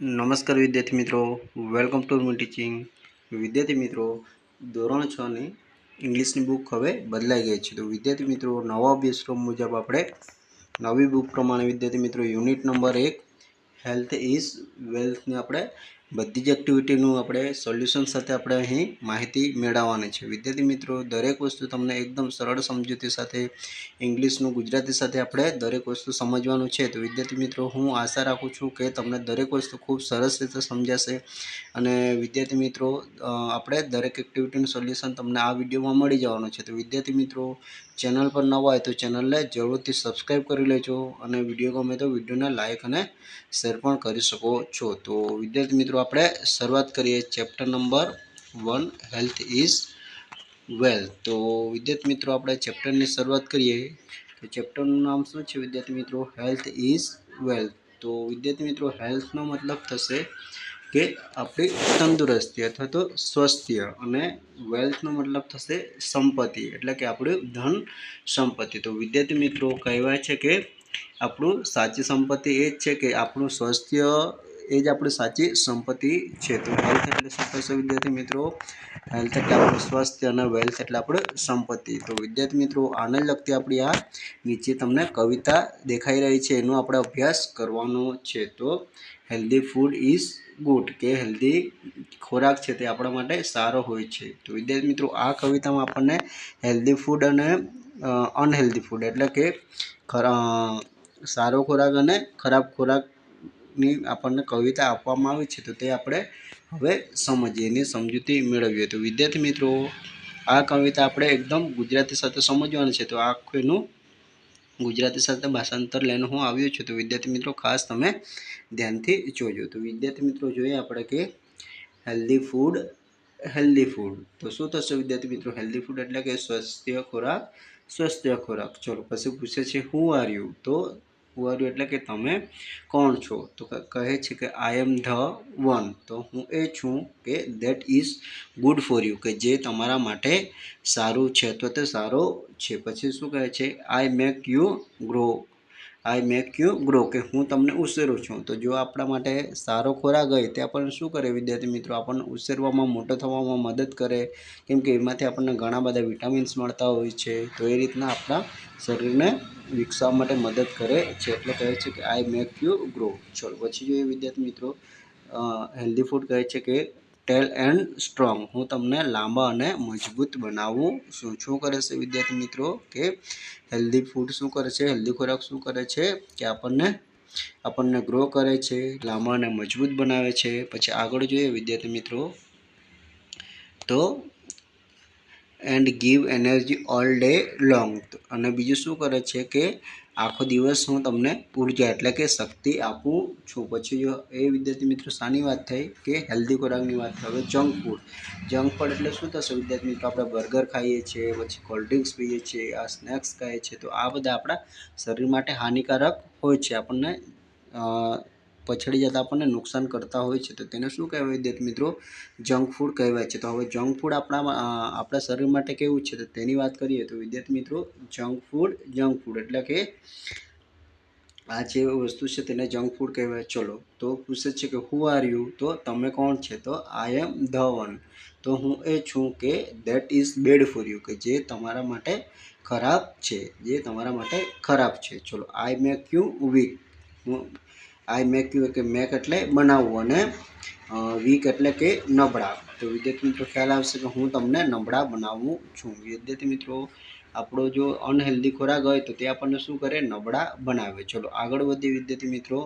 નમસ્કાર વિદ્યાર્થી મિત્રો. વેલકમ ટુ મી ટીચિંગ વિદ્યાર્થી મિત્રો, ધોરણ છ ની ઇંગ્લિશની બુક હવે બદલાઈ ગઈ છે. તો વિદ્યાર્થી મિત્રો, નવા અભ્યાસક્રમ મુજબ આપણે નવી બુક પ્રમાણે વિદ્યાર્થી મિત્રો યુનિટ નંબર એક હેલ્થ ઇઝ વેલ્થની આપણે બધી જ એક્ટિવિટીનું આપણે સોલ્યુશન સાથે આપણે અહીં માહિતી મેળવવાની છે. વિદ્યાર્થી મિત્રો, દરેક વસ્તુ તમને એકદમ સરળ સમજૂતી સાથે ઇંગ્લિશનું ગુજરાતી સાથે આપણે દરેક વસ્તુ સમજવાનું છે. તો વિદ્યાર્થી મિત્રો, હું આશા રાખું છું કે તમને દરેક વસ્તુ ખૂબ સરસ રીતે સમજાશે અને વિદ્યાર્થી મિત્રો આપણે દરેક એક્ટિવિટીનું સોલ્યુશન તમને આ વિડીયોમાં મળી જવાનું છે. તો વિદ્યાર્થી મિત્રો, ચેનલ પર નવા હોય તો ચેનલને જરૂરથી સબસ્ક્રાઈબ કરી લેજો અને વીડિયો ગમે તો વિડીયોને લાઇક અને શેર પણ કરી શકો છો. તો વિદ્યાર્થી મિત્રો આપણે શરૂઆત કરીએ chapter number one health is wealth તો વિદ્યાર્થી મિત્રો, આપણે ચેપ્ટરની શરૂઆત કરીએ. તો ચેપ્ટરનું નામ શું છે વિદ્યાર્થી મિત્રો? હેલ્થ ઇઝ વેલ્થ તો વિદ્યાર્થી મિત્રો હેલ્થનો મતલબ થશે કે આપણી તંદુરસ્તી અથવા તો સ્વસ્થ્ય અને વેલ્થનો મતલબ થશે સંપત્તિ, એટલે કે આપણું ધન સંપત્તિ. તો વિદ્યાર્થી મિત્રો, કહેવાય છે કે આપણું સાચી સંપત્તિ એ જ છે કે આપણું સ્વાસ્થ્ય એ જ આપણી સાચી સંપત્તિ છે. તો હેલ્થ એટલે શું થશે વિદ્યાર્થી મિત્રો? હેલ્થ એટલે આપણું સ્વાસ્થ્ય અને વેલ્થ એટલે આપણે સંપત્તિ. તો વિદ્યાર્થી મિત્રો, આને લગતી આપણી આ નીચે તમને કવિતા દેખાઈ રહી છે. એનો આપણે અભ્યાસ કરવાનો છે. તો હેલ્ધી ફૂડ ઇઝ ગુડ કે હેલ્ધી ખોરાક છે તે આપણા માટે સારો હોય છે. તો વિદ્યાર્થી મિત્રો, આ કવિતામાં આપણને હેલ્ધી ફૂડ અને અનહેલ્ધી ફૂડ એટલે કે સારો ખોરાક અને ખરાબ ખોરાકની આપણને કવિતા આપવામાં આવી છે, તો તે આપણે હવે સમજીએ એની સમજૂતી મેળવીએ. તો વિદ્યાર્થી મિત્રો, આ કવિતા આપણે એકદમ ગુજરાતી સાથે સમજવાની છે, તો આખું એનું ગુજરાતી સાથે ભાષાંતર લઈને હું આવ્યો છું. તો વિદ્યાર્થી મિત્રો, ખાસ તમે ધ્યાનથી જોજો. તો વિદ્યાર્થી મિત્રો, જોઈએ આપણે કે હેલ્ધી ફૂડ હેલ્ધી ફૂડ તો શું થશે વિદ્યાર્થી મિત્રો? હેલ્ધી ફૂડ એટલે કે સ્વસ્થ ખોરાક સ્વસ્થ ખોરાક. ચલો, પછી પૂછે છે, હું આર યુ તો હુ એટલે કે તમે કોણ છો? તો કહે છે કે આઈ એમ ધ વન તો હું એ છું કે that is good for you કે જે તમારા માટે સારું છે. તો તે સારો છે. પછી શું કહે છે? I make you grow I make you grow, કે હું તમને ઉછેરું છું. તો જો આપણા માટે સારો ખોરાક હોય તે આપણને શું કરે વિદ્યાર્થી મિત્રો? આપણને ઉછેરવામાં, મોટો થવામાં મદદ કરે. કેમ કે એમાંથી આપણને ઘણા બધા વિટામિન્સ મળતા હોય છે. તો એ રીતના આપણા શરીરને વિકસાવવા માટે મદદ કરે છે. એટલે કહે છે કે આઈ મેક યુ ગ્રો. ચલો, પછી જોઈએ વિદ્યાર્થી મિત્રો હેલ્ધી ફૂડ કહે છે કે ટેલ એન્ડ સ્ટ્રોંગ. હું તમને લાંબા અને મજબૂત બનાવું છું. શું કરે છે વિદ્યાર્થી મિત્રો? કે હેલ્ધી ફૂડ શું કરે છે? હેલ્ધી ખોરાક શું કરે છે? કે આપણને આપણને ગ્રો કરે છે, લાંબા અને મજબૂત બનાવે છે. પછી આગળ જોઈએ વિદ્યાર્થી મિત્રો. તો and give energy all day long અને બીજું શું કરે છે કે આખો દિવસ હું તમને ઊર્જા એટલે કે શક્તિ આપું છું. પછી જો એ વિદ્યાર્થી મિત્રો શાની વાત થઈ કે હેલ્ધી ખોરાકની વાત થઈ, હવે જંક ફૂડ જંક ફૂડ એટલે શું થશે વિદ્યાર્થી મિત્રો? આપણે બર્ગર ખાઈએ છીએ, પછી કોલ્ડ ડ્રિંક્સ પીએ છીએ, આ સ્નેક્સ ખાઈએ છીએ. તો આ બધા આપણા શરીર માટે હાનિકારક હોય છે. આપણને પછડી જતાં આપણને નુકસાન કરતા હોય છે, તો તેને શું કહેવાય દેત મિત્રો? જંક ફૂડ કહેવાય છે. તો હવે જંક ફૂડ આપણા આપણા શરીર માટે કેવું છે, તો તેની વાત કરીએ તો વિદ્યાર્થી મિત્રો, જંક ફૂડ જંક ફૂડ. એટલે કે આ જે વસ્તુ છે તેને જંક ફૂડ કહેવાય. ચલો, તો પૂછે છે કે હુ આર યુ તો તમે કોણ છે? તો આઈ એમ ધ તો હું એ છું કે that is bad for you કે જે તમારા માટે ખરાબ છે, જે તમારા માટે ખરાબ છે. ચલો આઈ મેક યુ વીક હું આઈ મેક યુ કે મેક એટલે બનાવવું અને વીક એટલે કે નબળા. તો વિદ્યાર્થી મિત્રો ખ્યાલ આવશે કે હું તમને નબળા બનાવું છું. વિદ્યાર્થી મિત્રો, આપણો જો અનહેલ્ધી ખોરાક હોય તો તે આપણને શું કરે? નબળા બનાવે. ચલો, આગળ વધીએ વિદ્યાર્થી મિત્રો.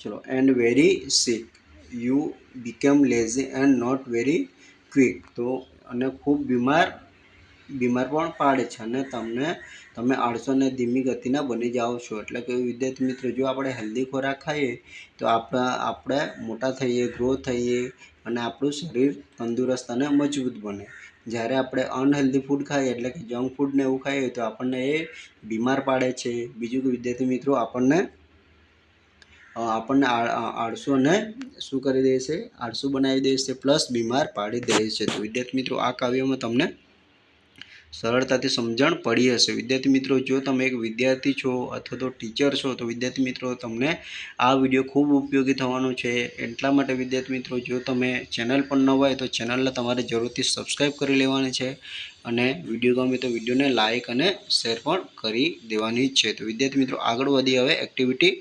ચલો and very sick you became lazy and not very quick તો અને ખૂબ બીમાર બીમાર પણ પાડે છે અને તમને તમે આળસો અને ધીમી ગતિના બની જાઓ છો. એટલે કે વિદ્યાર્થી મિત્રો, જો આપણે હેલ્ધી ખોરાક ખાઈએ, તો આપણા, આપણે મોટા થઈએ ગ્રો થઈએ અને આપણું શરીર તંદુરસ્ત અને મજબૂત બને. જ્યારે આપણે અનહેલ્ધી ફૂડ ખાઈએ, એટલે કે જંક ફૂડને એવું ખાઈએ, તો આપણને એ બીમાર પાડે છે. બીજું કે વિદ્યાર્થી મિત્રો, આપણને આપણને આ- આ- અને શું કરી દે છે? આળસુ બનાવી દે છે, પ્લસ બીમાર પાડી દે છે. તો વિદ્યાર્થી મિત્રો, આ કાવ્યમાં તમને સરળતાથી સમજણ પડી હશે. વિદ્યાર્થી મિત્રો, જો તમે એક વિદ્યાર્થી છો અથવા તો ટીચર છો, તો વિદ્યાર્થી મિત્રો, તમને આ વીડિયો ખૂબ ઉપયોગી થવાનો છે. એટલા માટે વિદ્યાર્થી મિત્રો, જો તમે ચેનલ પણ ન હોય, તો ચેનલને તમારે જરૂરથી સબસ્ક્રાઈબ કરી લેવાની છે અને વીડિયો ગમે તો વિડીયોને લાઇક અને શેર પણ કરી દેવાની છે. તો વિદ્યાર્થી મિત્રો, આગળ વધી હવે એક્ટિવિટી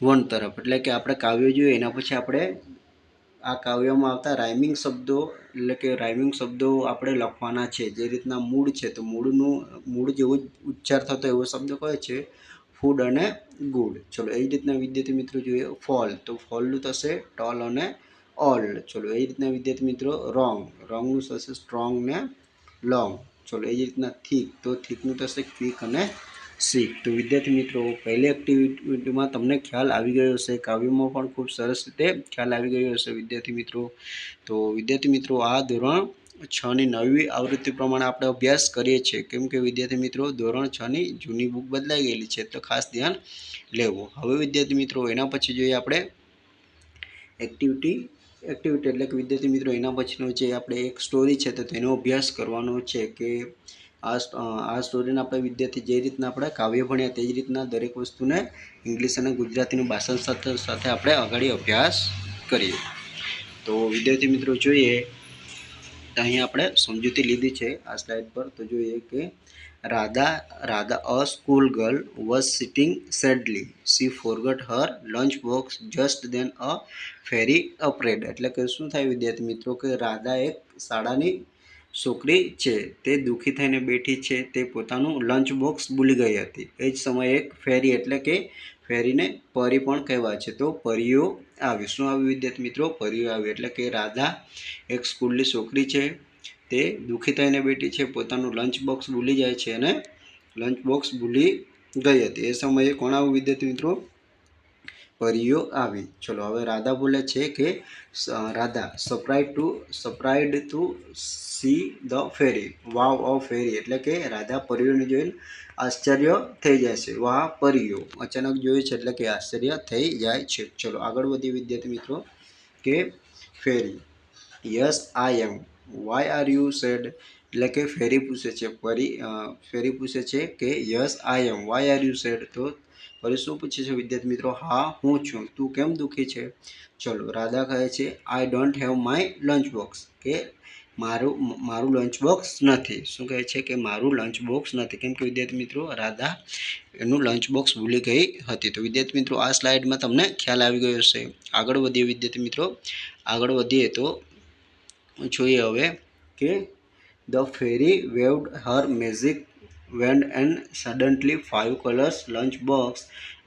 વન તરફ. એટલે કે આપણે કાવ્ય જોઈએ, એના પછી આપણે આ કાવ્યમાં આવતા રાઇમિંગ શબ્દો, એટલે કે રાઇમિંગ શબ્દો આપણે લખવાના છે, જે રીતના મૂળ છે, તો મૂળનું, મૂળ જેવો ઉચ્ચાર થતો એવો શબ્દ કયો છે? ફૂડ અને ગુડ. ચલો, એ રીતના વિદ્યાર્થી મિત્રો જોઈએ, ફોલ. તો ફોલનું થશે ટોલ અને ઓલ. ચલો, એ રીતના વિદ્યાર્થી મિત્રો, રોંગ. રોંગનું થશે સ્ટ્રોંગ ને લોંગ. ચલો, એ જ રીતના થીક. તો થીકનું થશે ક્વિક અને શીખ. તો વિદ્યાર્થી મિત્રો, પહેલી એક્ટિવિટીમાં તમને ખ્યાલ આવી ગયો હશે. કાવ્યમાં પણ ખૂબ સરસ રીતે ખ્યાલ આવી ગયો હશે વિદ્યાર્થી મિત્રો. તો વિદ્યાર્થી મિત્રો, આ ધોરણ છની નવી આવૃત્તિ પ્રમાણે આપણે અભ્યાસ કરીએ છીએ. કેમ કે વિદ્યાર્થી મિત્રો, ધોરણ છની જૂની બુક બદલાઈ ગયેલી છે, તો ખાસ ધ્યાન લેવું. હવે વિદ્યાર્થી મિત્રો, એના પછી જોઈએ આપણે એક્ટિવિટી એક્ટિવિટી એટલે કે વિદ્યાર્થી મિત્રો, એના પછીનો જે આપણે એક સ્ટોરી છે, તો તેનો અભ્યાસ કરવાનો છે કે આ સ્ટોરીને આપણે વિદ્યાર્થી જે રીતના આપણે કાવ્ય ભણ્યા તે જ રીતના દરેક વસ્તુને ઇંગ્લિશ અને ગુજરાતીનું ભાષણ સાથે સાથે આપણે આગળ અભ્યાસ કરીએ. તો વિદ્યાર્થી મિત્રો જોઈએ તો અહીં આપણે સમજૂતી લીધી છે આ સ્લાઇડ પર. તો જોઈએ કે Radha Radha a school girl was sitting sadly she forgot her lunch box just then a fairy appeared એટલે કે શું થાય વિદ્યાર્થી મિત્રો કે રાધા એક શાળાની છોકરી છે, તે દુઃખી થઈને બેઠી છે, તે પોતાનું લંચ બોક્સ ભૂલી ગઈ હતી. એ જ સમયે એક ફેરી એટલે કે ફેરીને પરી પણ કહેવાય છે. તો પરીઓ આવ્યું શું આવ્યું વિદ્યાર્થી મિત્રો? પરીઓ આવ્યું એટલે કે રાધા, એક સ્કૂલની છોકરી છે, તે દુઃખી થઈને બેઠી છે, પોતાનું લંચ બોક્સ ભૂલી જાય છે અને લંચ બોક્સ ભૂલી ગઈ હતી. એ સમયે કોણ આવ્યું વિદ્યાર્થી મિત્રો? પરીઓ આવી. ચલો, હવે રાધા બોલે છે કે Radha surprised to surprised to see the fairy wow oh fairy એટલે કે રાધા પરીઓને જોઈને આશ્ચર્ય થઈ જાય છે. વાહ પરીઓ અચાનક જોયું છે એટલે કે આશ્ચર્ય થઈ જાય છે. ચલો, આગળ વધીએ વિદ્યાર્થી મિત્રો, કે fairy yes I am why are you sad એટલે કે ફેરી પૂછે છે. પરી ફેરી પૂછે છે કે yes I am why are you sad તો ફરી શું પૂછે છે વિદ્યાર્થી મિત્રો, હા, હું છું. તું કેમ દુઃખી છે? ચલો, રાધા કહે છે I don't have my lunch box કે મારું મારું લંચ બોક્સ નથી. શું કહે છે કે મારું લંચ બોક્સ નથી? કેમ કે વિદ્યાર્થી મિત્રો, રાધા એનું લંચ બોક્સ ભૂલી ગઈ હતી. તો વિદ્યાર્થી મિત્રો, આ સ્લાઇડમાં તમને ખ્યાલ આવી ગયો હશે. આગળ વધીએ વિદ્યાર્થી મિત્રો. આગળ વધીએ તો જોઈએ હવે કે the fairy waved her magic wand and suddenly five colours lunch box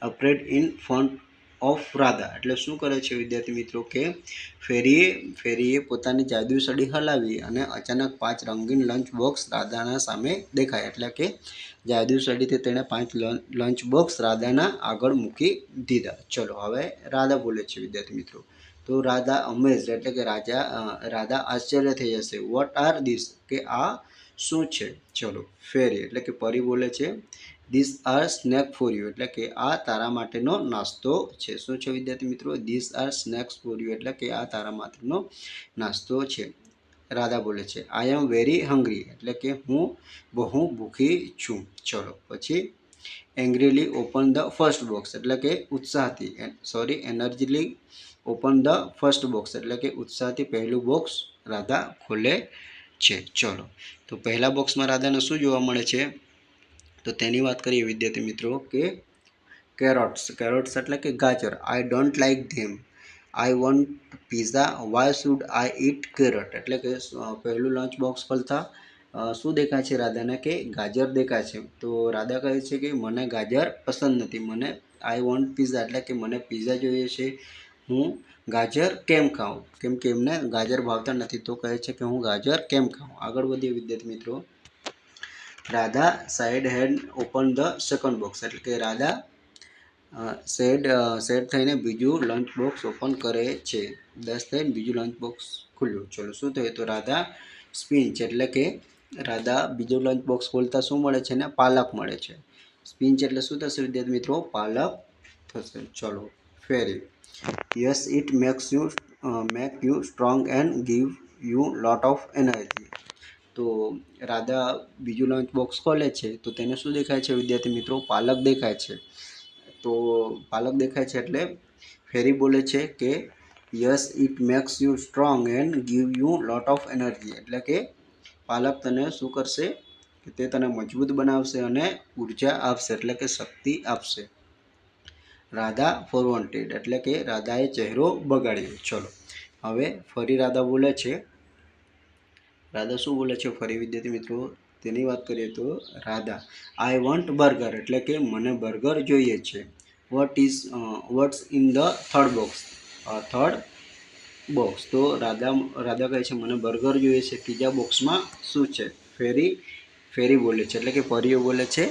appeared in front of Radha એટલે શું કરે છે વિદ્યાર્થી મિત્રો કે ફેરીએ ફેરીએ પોતાની જાદુ સડી હલાવી અને અચાનક પાંચ રંગીન લંચ બોક્સ રાધાના સામે દેખાય. એટલે કે જાદુ સડીથી તેણે પાંચ લંચ બોક્સ રાધાના આગળ મૂકી દીધા. ચલો, હવે રાધા બોલે છે વિદ્યાર્થી મિત્રો. તો રાધા અમેઝ એટલે કે રાજા રાધા આશ્ચર્ય થઈ જશે. વોટ આર ધીસ કે આ શું છે? ચલો, ફેરી, એટલે કે પરી બોલે છે this are snack for you એટલે કે આ તારા માટેનો નાસ્તો છે. શું છે વિદ્યાર્થી મિત્રો? This are snacks for you એટલે કે આ તારા માટેનો નાસ્તો છે. રાધા બોલે છે આઈ એમ વેરી હંગ્રી એટલે કે હું બહુ ભૂખી છું. ચલો, પછી angrily open the first box એટલે કે ઉત્સાહથી sorry energetically open the first box એટલે કે ઉત્સાહથી પહેલું બોક્સ રાધા ખોલે છે. ચલો. તો પહેલા બોક્સમાં રાધાને શું જોવા મળે છે? તો તેની વાત કરીએ વિદ્યાર્થી મિત્રો કે કેરોટ્સ કેરોટ્સ એટલે કે ગાજર. I don't like them I want pizza why should I eat carrot એટલે કે પહેલું લંચ બોક્સ ખોલતા શું દેખાય છે રાધાને? કે ગાજર દેખાય છે. તો રાધા કહે છે કે મને ગાજર પસંદ નથી. મને આઈ વોન્ટ પીઝા એટલે કે મને પીઝા જોઈએ છે. હું ગાજર કેમ ખાઉં? કેમ કે એમને ગાજર ભાવતા નથી. તો કહે છે કે હું ગાજર કેમ ખાઉં? આગળ વધીએ વિદ્યાર્થી મિત્રો. Radha sighed had open the second box એટલે કે રાધા સેડ સેડ થઈને બીજું લંચ બોક્સ ઓપન કરે છે. દસ થઈને બીજું લંચ બોક્સ ખુલ્યું. ચલો, શું થયું? તો રાધા સ્પિંચ એટલે કે રાધા બીજું લંચ બોક્સ ખોલતા શું મળે છે ને? પાલક મળે છે. સ્પિન્ચ એટલે શું થશે વિદ્યાર્થી મિત્રો? પાલક થશે. ચલો fairy yes it makes you make you strong and give you lot of energy તો રાધા બીજું લંચ બોક્સ ખોલે છે, તો તેને શું દેખાય છે? વિદ્યાર્થી મિત્રો, પાલક દેખાય છે. તો પાલક દેખાય છે એટલે ફેરી બોલે છે કે yes it makes you strong and give you lot of energy એટલે કે પાલક તને શું કરશે? કે તે તને મજબૂત બનાવશે અને ઊર્જા આપશે, એટલે કે શક્તિ આપશે. રાધા ફોર વોન્ટેડ એટલે કે રાધાએ ચહેરો બગાડ્યો. ચલો, હવે ફરી રાધા બોલે છે. રાધા શું બોલે છે? ફરી વિદ્યાર્થી મિત્રો, તેની વાત કરીએ તો રાધા આઈ વોન્ટ બર્ગર એટલે કે મને બર્ગર જોઈએ છે. What is what's in the third box third box તો રાધા રાધા કહે છે, મને બર્ગર જોઈએ છે. ત્રીજા બોક્સમાં શું છે? ફેરી ફેરી બોલે છે, એટલે કે ફરીઓ બોલે છે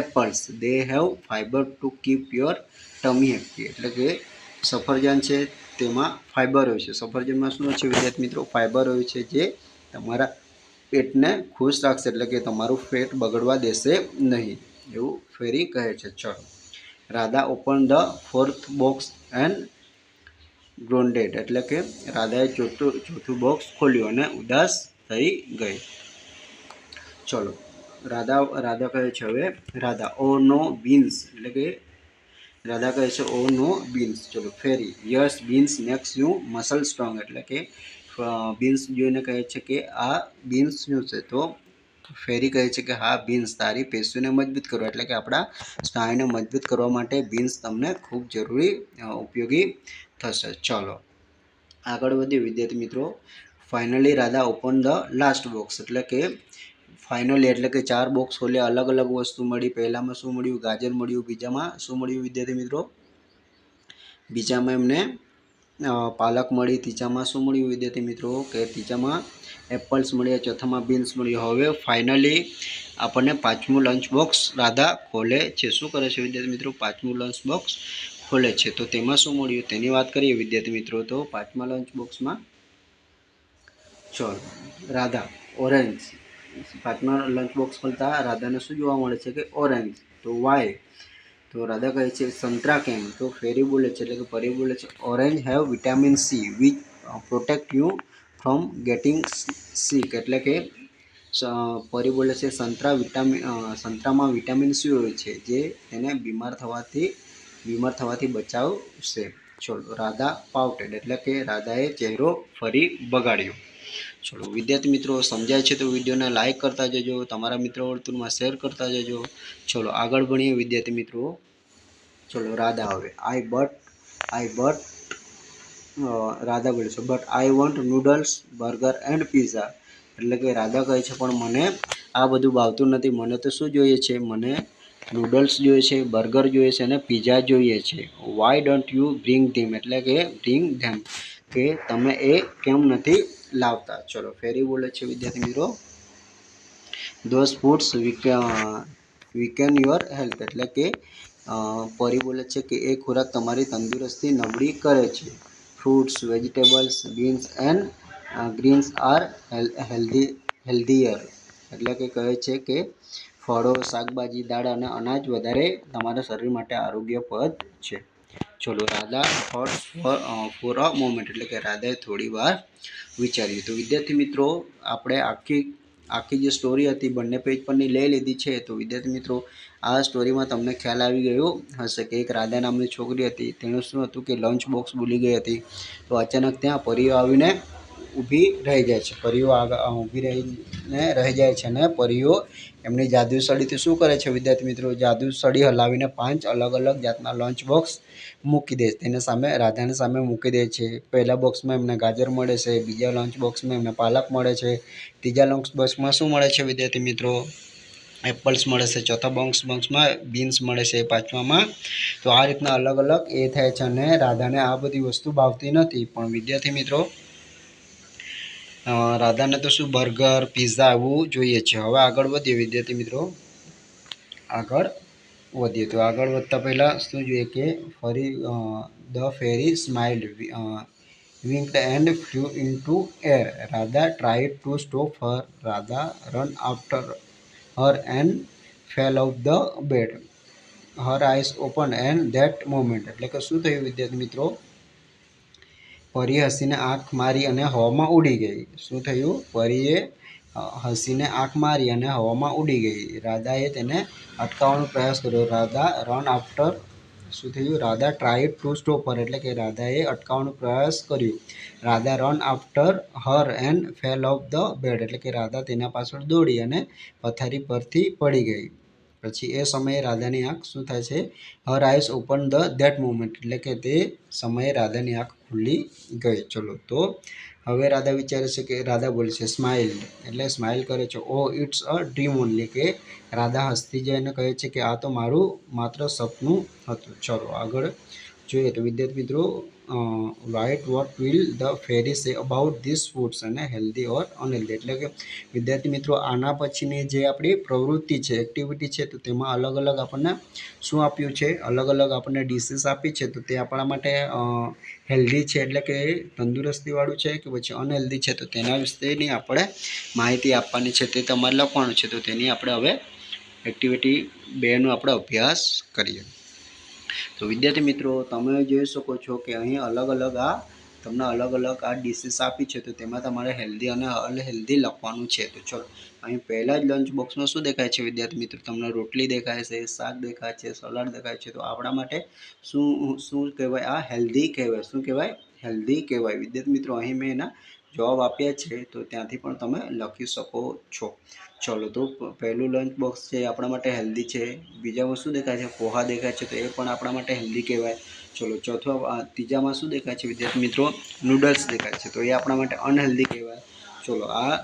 apples they have fibre to keep your tummy happy એટલે કે સફરજન છે તેમાં ફાઈબર હોય છે. સફરજનમાં શું છે વિદ્યાર્થી મિત્રો? ફાઇબર હોય છે જે તમારા પેટને ખુશ રાખશે. એટલે કે તમારું પેટ બગડવા દેશે નહીં. એવું ફેરી કહે છે. ચલો. Radha open the fourth box and groaned એટલે કે રાધાએ ચોથું ચોથું બોક્સ ખોલ્યું અને ઉદાસ થઈ ગઈ. ચલો. રાધા રાધા કહે છે હવે, રાધા ઓ નો બીન્સ એટલે કે રાધા કહે છે ઓ નો બીન્સ ચલો, fairy. Yes beans makes you muscle strong એટલે કે બીન્સ જોઈને કહે છે કે, આ બીન્સ શું છે? તો ફેરી કહે છે કે, હા બીન્સ તારી પેશીઓને મજબૂત કરો. એટલે કે આપણા સ્નાયુને મજબૂત કરવા માટે બીન્સ તમને ખૂબ જરૂરી ઉપયોગી થશે. ચલો, આગળ વધીએ વિદ્યાર્થી મિત્રો. Finally Radha open the last box એટલે કે ફાઇનલી એટલે કે ચાર બોક્સ ખોલ્યા, અલગ અલગ વસ્તુ મળી. પહેલામાં શું મળ્યું? ગાજર મળ્યું, બીજામાં શું મળ્યું? વિદ્યાર્થી મિત્રો, બીજામાં એમને પાલક મળી, ત્રીજામાં શું મળ્યું? વિદ્યાર્થી મિત્રો, કે ત્રીજામાં એપલ્સ મળ્યા, ચોથામાં બીન્સ મળ્યું. હવે ફાઇનલી આપણને પાંચમું લંચ બોક્સ રાધા ખોલે છે. શું કરે છે વિદ્યાર્થી મિત્રો? પાંચમું લંચ બોક્સ ખોલે છે. તો તેમાં શું મળ્યું? તેની વાત કરીએ વિદ્યાર્થી મિત્રો. તો પાંચમા લંચ બોક્સમાં ચલો, રાધા ઓરેન્જ પાંચમા લંચ બોક્સ ખોલતા રાધાને શું જોવા મળે છે કે ઓરેન્જ તો વાય તો રાધા કહે છે, સંતરા કેમ? તો ફેરી બોલે છે, એટલે કે પરી બોલે છે orange have vitamin C which protect you from getting sick એટલે કે પરી બોલે છે, સંતરા વિટામિન સંતરામાં વિટામિન સી હોય છે, જે તેને બીમાર થવાથી બીમાર થવાથી બચાવશે. ચલો, રાધા પાઉટેડ એટલે કે રાધાએ ચહેરો ફરી બગાડ્યો. ચલો, વિદ્યાર્થી મિત્રો, સમજાય છે તો વિડીયોને લાઇક કરતા જજો, તમારા મિત્રો વર્તુળમાં શેર કરતા જજો. ચલો, આગળ ભણીએ વિદ્યાર્થી મિત્રો. ચલો, રાધા હવે. I but I but Radha બોલે છે but I want noodles burger and pizza એટલે કે રાધા કહે છે, પણ મને આ બધું ભાવતું નથી. મને તો શું જોઈએ છે? મને નૂડલ્સ જોઈએ છે બર્ગર જોઈએ છે અને પીઝા જોઈએ છે. Why don't you bring them એટલે કે બ્રિંગ ધેમ કે, તમે એ કેમ નથી લાવતા. ચલો ફેરી બોલે છે વિદ્યાર્થી મિત્રો. Those foods weaken your health એટલે કે પરી બોલે છે કે એ ખોરાક તમારી તંદુરસ્તી નબળી કરે છે. Fruits vegetables beans and greens are healthy healthier એટલે કે કહે છે કે ફળો, શાકભાજી, દાળ અને અનાજ વધારે તમારા શરીર માટે આરોગ્યપ્રદ છે. ચલો, Radha thoughts for a moment એટલે કે રાધાએ થોડી વાર વિચાર્યું. તો વિદ્યાર્થી મિત્રો, આપણે આખી આખી જે સ્ટોરી હતી, બંને પેજ પરની લઈ લીધી છે. તો વિદ્યાર્થી મિત્રો, આ સ્ટોરીમાં તમને ખ્યાલ આવી ગયો હશે કે એક રાધા નામની છોકરી હતી. તેનું શું હતું કે લંચ બોક્સ ભૂલી ગઈ હતી. તો અચાનક ત્યાં પરીઓ આવીને ઊભી રહી જાય છે. પરીઓ આગળ ઊભી રહીને રહી જાય છે અને પરીઓ એમની જાદુ સળીથી શું કરે છે? વિદ્યાર્થી મિત્રો જાદુ સળી હલાવીને પાંચ અલગ અલગ જાતના લંચ બોક્સ મૂકી દે છે. તેની સામે રાધાની સામે મૂકી દે છે. પહેલા બોક્સમાં એમને ગાજર મળે છે, બીજા લંચ બોક્સમાં એમને પાલક મળે છે, ત્રીજા લંચ બોક્સમાં શું મળે છે વિદ્યાર્થી મિત્રો? એપલ્સ મળે છે, ચોથા બોક્સ બોક્સમાં બીન્સ મળે છે પાંચમામાં. તો આ રીતના અલગ અલગ એ થાય છે અને રાધાને આ બધી વસ્તુ ભાવતી નથી. પણ વિદ્યાર્થી મિત્રો રાધાને તો શું બર્ગર પીઝા એવું જોઈએ છે. હવે આગળ વધીએ વિદ્યાર્થી મિત્રો. આગળ વધીએ. તો આગળ વધતા પહેલાં શું જોઈએ કે ફરી the fairy smiled winked and flew into air. Radha tried to stop her. Radha run after her and fell off the bed. Her eyes open and that moment. એટલે કે શું થયું વિદ્યાર્થી મિત્રો? પરી હસીને આંખ મારી અને હવામાં ઉડી ગઈ. શું થયું? પરીએ હસીને આંખ મારી અને હવામાં ઉડી ગઈ. રાધાએ તેને અટકાવવાનો પ્રયાસ કર્યો. રાધા રન આફ્ટર શું થયું? Radha try to stop her એટલે કે રાધાએ અટકાવવાનો પ્રયાસ કર્યો. Radha run after her and fell off the bed એટલે કે રાધા તેના પાછળ દોડી અને પથારી પરથી પડી ગઈ. પછી એ સમયે રાધાની આંખ શું થાય છે? Her eyes open the that moment એટલે કે તે સમયે રાધાની આંખ ખુલ્લી ગઈ. ચલો તો હવે રાધા વિચારે છે કે રાધા બોલે છે સ્માઇલ એટલે સ્માઇલ કરે છે. Oh it's a dream only કે રાધા હસતી જઈને કહે છે કે આ તો મારું માત્ર સપનું હતું. ચલો આગળ જોઈએ તો વિદ્યાર્થી મિત્રો write what will the fairy say about this foods અને હેલ્ધી ઓર અનહેલ્ધી એટલે કે વિદ્યાર્થી મિત્રો, આના પછીની જે આપણી પ્રવૃત્તિ છે એક્ટિવિટી છે, તો તેમાં અલગ અલગ આપણને શું આપ્યું છે? અલગ અલગ આપણને ડિશિસ આપી છે, તો તે આપણા માટે હેલ્ધી છે, એટલે કે તંદુરસ્તીવાળું છે કે પછી અનહેલ્ધી છે, તો તેના વિશેની આપણે માહિતી આપવાની છે, તે તમારે લખવાનું છે, તો તેની આપણે હવે એક્ટિવિટી બેનો આપણે અભ્યાસ કરીએ. તો વિદ્યાર્થી મિત્રો, તમે જોઈ શકો છો કે અહીં અલગ અલગ આ તમને અલગ અલગ આ ડિશિસ આપી છે, તો તેમાં તમારે હેલ્ધી અને અનહેલ્ધી લખવાનું છે. તો ચલો, અહીં પહેલાં જ લંચ બોક્સમાં શું દેખાય છે વિદ્યાર્થી મિત્રો? તમને રોટલી દેખાય છે, શાક દેખાય છે, સલાડ દેખાય છે, તો આપણા માટે શું શું કહેવાય? આ હેલ્ધી કહેવાય. શું કહેવાય? હેલ્ધી કહેવાય. વિદ્યાર્થી મિત્રો, અહીં મેં એના જવાબ આપ્યા છે, તો ત્યાંથી પણ તમે લખી શકો છો. ચલો, તો પહેલું લંચ બોક્સ છે આપણા માટે હેલ્ધી છે. બીજામાં શું દેખાય છે? પોહા દેખાય છે, તો એ પણ આપણા માટે હેલ્ધી કહેવાય. ચલો, ચોથો ત્રીજામાં શું દેખાય છે? વિદ્યાર્થી મિત્રો નૂડલ્સ દેખાય છે, તો એ આપણા માટે અનહેલ્ધી કહેવાય. ચલો, આ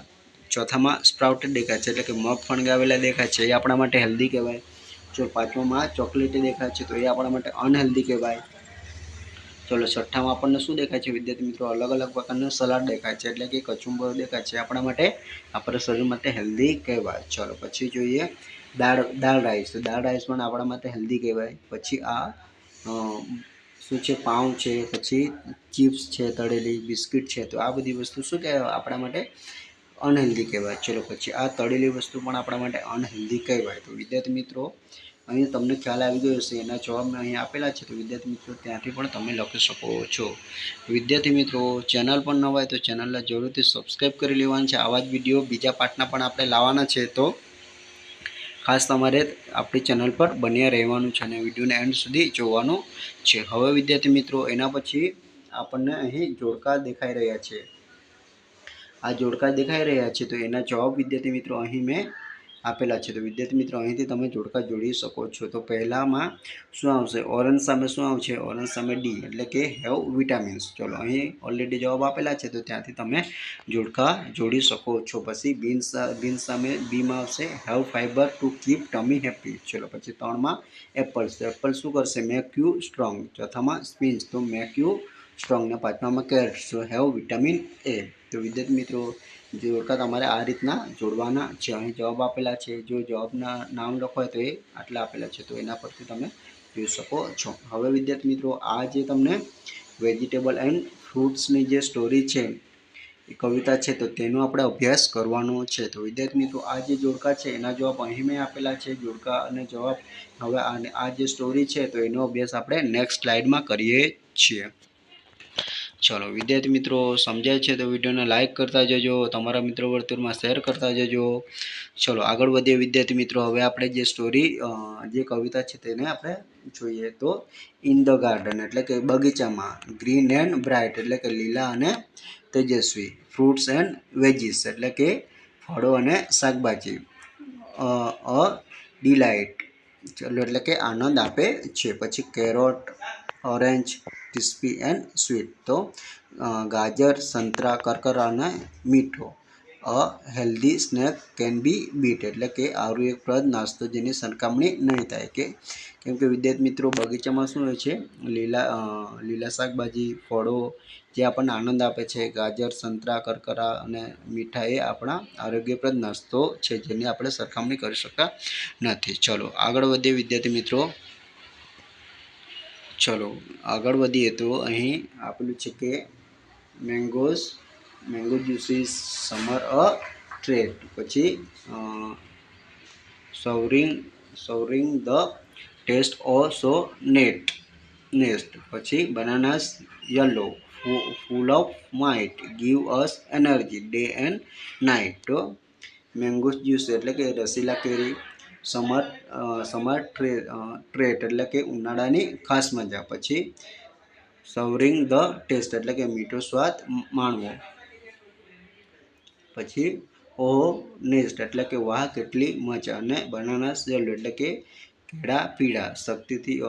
ચોથામાં સ્પ્રાઉટેડ દેખાય છે, એટલે કે મગ ફણગાવેલા દેખાય છે, એ આપણા માટે હેલ્ધી કહેવાય. જો પાંચમામાં ચોકલેટી દેખાય છે, તો એ આપણા માટે અનહેલ્ધી કહેવાય. ચલો છઠ્ઠામાં આપણને શું દેખાય છે? વિદ્યાર્થી મિત્રો, અલગ અલગ પ્રકારના સલાડ દેખાય છે, એટલે કે કચુંબર દેખાય છે. આપણા માટે આપણા શરીર માટે હેલ્ધી કહેવાય. ચલો, પછી જોઈએ દાળ દાળ રાઈસ તો દાળ રાઈસ પણ આપણા માટે હેલ્ધી કહેવાય. પછી આ શું છે? પાઉં છે, પછી ચિપ્સ છે, તળેલી બિસ્કિટ છે. તો આ બધી વસ્તુ શું કહેવાય? આપણા માટે અનહેલ્ધી કહેવાય. ચલો, પછી આ તળેલી વસ્તુ પણ આપણા માટે અનહેલ્ધી કહેવાય. તો વિદ્યાર્થી મિત્રો અહીં તમને ખ્યાલ આવી ગયો હશે, એના જવાબ અહીં આપેલા છે. તો વિદ્યાર્થી મિત્રો, ત્યાંથી પણ તમે લખી શકો છો. વિદ્યાર્થી મિત્રો, ચેનલ પણ ન હોય તો ચેનલને જરૂરથી સબસ્ક્રાઈબ કરી લેવાની છે. આવા જ વીડિયો બીજા પાઠના પણ આપણે લાવવાના છે. તો ખાસ તમારે આપણી ચેનલ પર બન્યા રહેવાનું છે અને વિડીયોને એન્ડ સુધી જોવાનું છે. હવે વિદ્યાર્થી મિત્રો, એના પછી આપણને અહીં જોડકા દેખાઈ રહ્યા છે. આ જોડકા દેખાઈ રહ્યા છે. તો એના જવાબ વિદ્યાર્થી મિત્રો, અહીં મેં આપેલા છે. તો વિદ્યાર્થી મિત્રો, અહીંથી તમે જોડકા જોડી શકો છો. તો પહેલામાં શું આવશે? ઓરેન્જ સામે શું આવશે? ઓરેન્જ સામે ડી એટલે કે હેવ વિટામિન્સ. ચલો, અહીં ઓલરેડી જવાબ આપેલા છે. તો ત્યાંથી તમે જોડકા જોડી શકો છો. પછી બીન્સ બીન્સ સામે બીમાં આવશે, have fibre to keep tummy happy ચલો, પછી ત્રણમાં એપલ્સ એપલ શું કરશે? Make you strong. ચોથામાં સ્પિન્સ તો મેક યુ સ્ટ્રોંગ. ને પાંચમામાં carrots so have vitamin A. તો વિદ્યાર્થી મિત્રો જોડકા તમારે આ રીતના જોડવાના છે, અહીં જવાબ આપેલા છે, જો જવાબના નામ લખો તો એ આટલા આપેલા છે, તો એના પરથી તમે જોઈ શકો છો. હવે વિદ્યાર્થી મિત્રો, આ જે તમને વેજીટેબલ એન્ડ ફ્રૂટ્સની જે સ્ટોરી છે, એ કવિતા છે, તો તેનો આપણે અભ્યાસ કરવાનો છે. તો વિદ્યાર્થી મિત્રો, આ જે જોડકા છે, એના જવાબ અહીં મેં આપેલા છે. જોડકા અને જવાબ, હવે આ જે સ્ટોરી છે, તો એનો અભ્યાસ આપણે નેક્સ્ટ સ્લાઇડમાં કરીએ છીએ. ચલો, વિદ્યાર્થી મિત્રો, સમજાય છે તો વિડીયોને લાઇક કરતા જજો, તમારા મિત્રો વર્તુળમાં શેર કરતા જજો. ચલો, આગળ વધીએ વિદ્યાર્થી મિત્રો. હવે આપણે જે સ્ટોરી જે કવિતા છે તેને આપણે જોઈએ તો ઇન ધ ગાર્ડન એટલે કે બગીચામાં ગ્રીન એન્ડ બ્રાઇટ એટલે કે લીલા અને તેજસ્વી ફ્રૂટ્સ એન્ડ વેજીસ એટલે કે ફળો અને શાકભાજી. અ ડિલાઇટ ચલો, એટલે કે આનંદ આપે છે. પછી carrot orange crispy and sweet. તો ગાજર, સંતરા, કરકરા અને મીઠો. A, healthy snack can be beat, એટલે કે આરોગ્યપ્રદ નાસ્તો જેની સરખામણી નહીં થાય. કે, કેમ કે વિદ્યાર્થી મિત્રો, બગીચામાં શું હોય છે? લીલા લીલા શાકભાજી, ફળો, જે આપણને આનંદ આપે છે. ગાજર, સંતરા, કરકરા અને મીઠા એ આપણા આરોગ્યપ્રદ નાસ્તો છે, જેની આપણે સરખામણી કરી શકતા નથી. ચલો, આગળ વધીએ વિદ્યાર્થી મિત્રો. ચલો, આગળ વધીએ તો અહીં આપેલું છે કે mangoes, mango juicy summer a treat પછી savouring savouring the taste oh so neat, nest. પછી, bananas yellow full of might, give us energy, day and night. તો, મેંગો જ્યુસ એટલે કે રસીલા કેરી. સમર સમર ટ્રે ટ્રેટ એટલે કે ઉનાળાની ખાસ મજા. પછી સવરિંગ ધ ટેસ્ટ એટલે કે મીઠો સ્વાદ માણવો. પછી ઓહો નેસ્ટ એટલે કે વાહ, કેટલી મજા. અને બનાના સેલ્ડ એટલે કે કેળા પીળા. શક્તિથી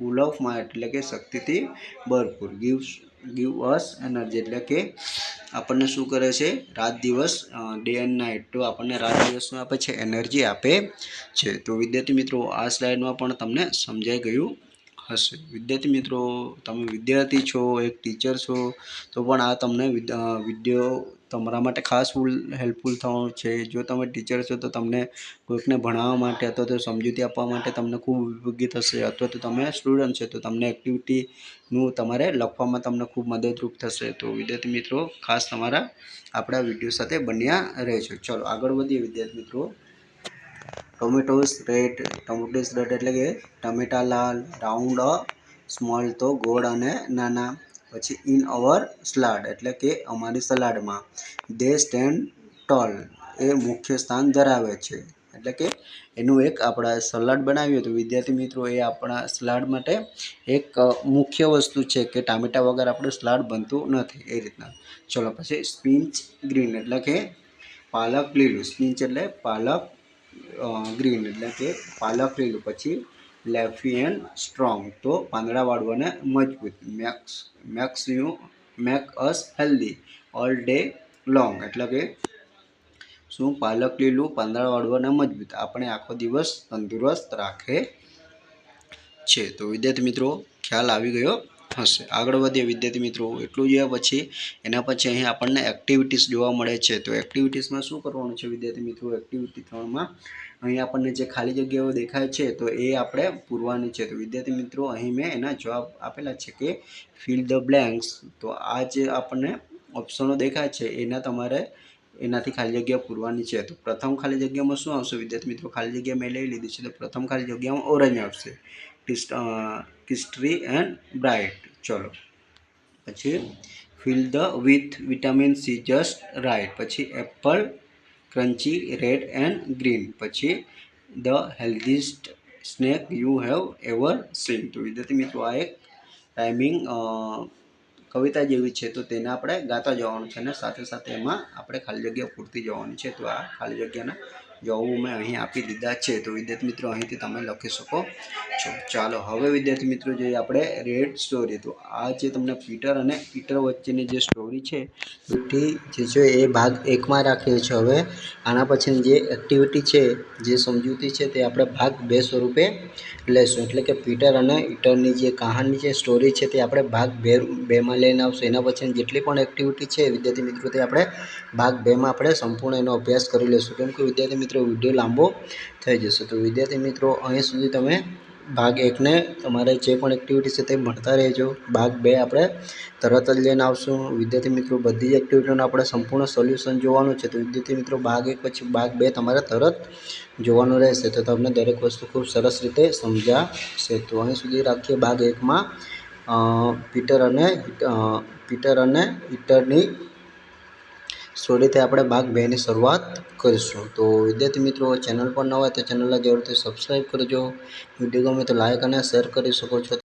ફૂલ ઓફ માય એટલે કે શક્તિથી ભરપૂર. ગીવ ગીવ અસ એનર્જી એટલે કે આપણને શું કરે છે? રાત દિવસ ડે એન્ડ નાઇટ તો આપણને રાત દિવસનું આપે છે એનર્જી આપે છે. તો વિદ્યાર્થી મિત્રો, આ સ્લાઇડમાં પણ તમને સમજાઈ ગયું હશે. વિદ્યાર્થી મિત્રો, તમે વિદ્યાર્થી છો, એક ટીચર છો, તો પણ આ તમને વીડિયો તમારા માટે ખાસ ફૂલ હેલ્પફુલ થવાનું છે. જો તમે ટીચર છો તો તમને કોઈકને ભણાવવા માટે અથવા તો સમજૂતી આપવા માટે તમને ખૂબ ઉપયોગી થશે અથવા તો તમે સ્ટુડન્ટ છે તો તમને એક્ટિવિટીનું તમારે લખવામાં તમને ખૂબ મદદરૂપ થશે. તો વિદ્યાર્થી મિત્રો, ખાસ તમારા આપણા વીડિયો સાથે બન્યા રહેજો. ચલો, આગળ વધીએ વિદ્યાર્થી મિત્રો. ટોમેટોસ રેડ ટોમેટોસ રેડ એટલે કે ટમેટા લાલ, રાઉન્ડ સ્મોલ તો ગોળ અને નાના. પછી ઇન અવર સલાડ એટલે કે અમારી સલાડમાં. દે સ્ટેન્ડ ટોલ એ મુખ્ય સ્થાન ધરાવે છે. એટલે કે એનું એક આપણા સલાડ બનાવ્યું હતું વિદ્યાર્થી મિત્રો એ આપણા સલાડ માટે એક મુખ્ય વસ્તુ છે કે ટામેટા વગર આપણે સલાડ બનતું નથી એ રીતના. ચલો પછી સ્પિન્ચ ગ્રીન એટલે કે પાલક લીલું. સ્પિન્ચ એટલે પાલક ગ્રીન એટલે કે પાલક લીલું. પછી લેફી એન્ડ સ્ટ્રોંગ, તો પાંદડાવાળું અને મજબૂત. Makes makes you make us healthy all day long એટલે કે શું પાલક લીલું, પાંદડા અને મજબૂત આપણે આખો દિવસ તંદુરસ્ત રાખે છે. તો વિદ્યાર્થી મિત્રો, ખ્યાલ આવી ગયો હશે. આગળ વધીએ વિદ્યાર્થી મિત્રો, એટલું જોયા પછી એના પછી અહીં આપણને એક્ટિવિટીઝ જોવા મળે છે. તો એક્ટિવિટીઝમાં શું કરવાનું છે વિદ્યાર્થી મિત્રો? એક્ટિવિટી ત્રણમાં અહીં આપણને જે ખાલી જગ્યાઓ દેખાય છે, તો એ આપણે પૂરવાની છે. તો વિદ્યાર્થી મિત્રો, અહીં મેં એના જવાબ આપેલા છે કે ફિલ ધ બ્લેન્ક્સ તો આ જે આપણને ઓપ્શનો દેખાય છે, એના તમારે એનાથી ખાલી જગ્યા પૂરવાની છે. તો પ્રથમ ખાલી જગ્યામાં શું આવશે? વિદ્યાર્થી મિત્રો, ખાલી જગ્યા મેં લઈ લીધી છે, તો પ્રથમ ખાલી જગ્યામાં ઓરેન્જ આવશે. કિસ્ટ્રી એન્ડ બ્રાઇટ ચલો. પછી fill the with vitamin C just right પછી apple crunchy red and green પછી the healthiest snack you have ever seen તો વિદ્યાર્થી મિત્રો, આ એક ટાઈમિંગ કવિતા જેવી છે. તો તેને આપણે ગાતા જવાનું છે અને સાથે સાથે એમાં આપણે ખાલી જગ્યા પૂરતી જવાની છે. તો આ ખાલી જગ્યાના જવાબો મેં અહીં આપી દીધા છે, તો વિદ્યાર્થી મિત્રો અહીંથી તમે લખી શકો છો. ચાલો, હવે વિદ્યાર્થી મિત્રો જોઈએ આપણે રેડ સ્ટોરી તો આ જે તમને પીટર અને પીટર વચ્ચેની જે સ્ટોરી છે એથી જે છે એ ભાગ એકમાં રાખીએ છીએ હવે. આના પછીની જે એક્ટિવિટી છે, જે સમજૂતી છે તે આપણે ભાગ બે સ્વરૂપે લેશું. એટલે કે પીટર અને ઈટરની જે કહાની જે સ્ટોરી છે તે આપણે ભાગ બે, બેમાં લઈને આવશું. એના પછીની જેટલી પણ એક્ટિવિટી છે વિદ્યાર્થી મિત્રો તે આપણે ભાગ બેમાં આપણે સંપૂર્ણ એનો અભ્યાસ કરી લઈશું કેમ કે વિદ્યાર્થી મિત્રો વીડિયો લાંબો થઈ જશે. તો વિદ્યાર્થી મિત્રો, અહીં સુધી તમે ભાગ એકને તમારે જે પણ એક્ટિવિટી છે તે ભણતા રહેજો. ભાગ બે આપણે તરત જ લઈને આવશું. વિદ્યાર્થી મિત્રો, બધી જ એક્ટિવિટીઓનું આપણે સંપૂર્ણ સોલ્યુશન જોવાનું છે. તો વિદ્યાર્થી મિત્રો, ભાગ એક પછી ભાગ બે તમારે તરત જોવાનું રહેશે. તો તમને દરેક વસ્તુ ખૂબ સરસ રીતે સમજાશે. તો અહીં સુધી રાખીએ ભાગ એકમાં. પીટર અને પીટર અને ઈટરની સ્ટોરીથી આપણે ભાગ બેની શરૂઆત કરીશું. તો વિદ્યાર્થી મિત્રો, ચેનલ પર ન હોય તો ચેનલને જરૂરથી સબસ્ક્રાઈબ કરજો. વીડિયો ગમે તો લાઈક અને શેર કરી શકો છો.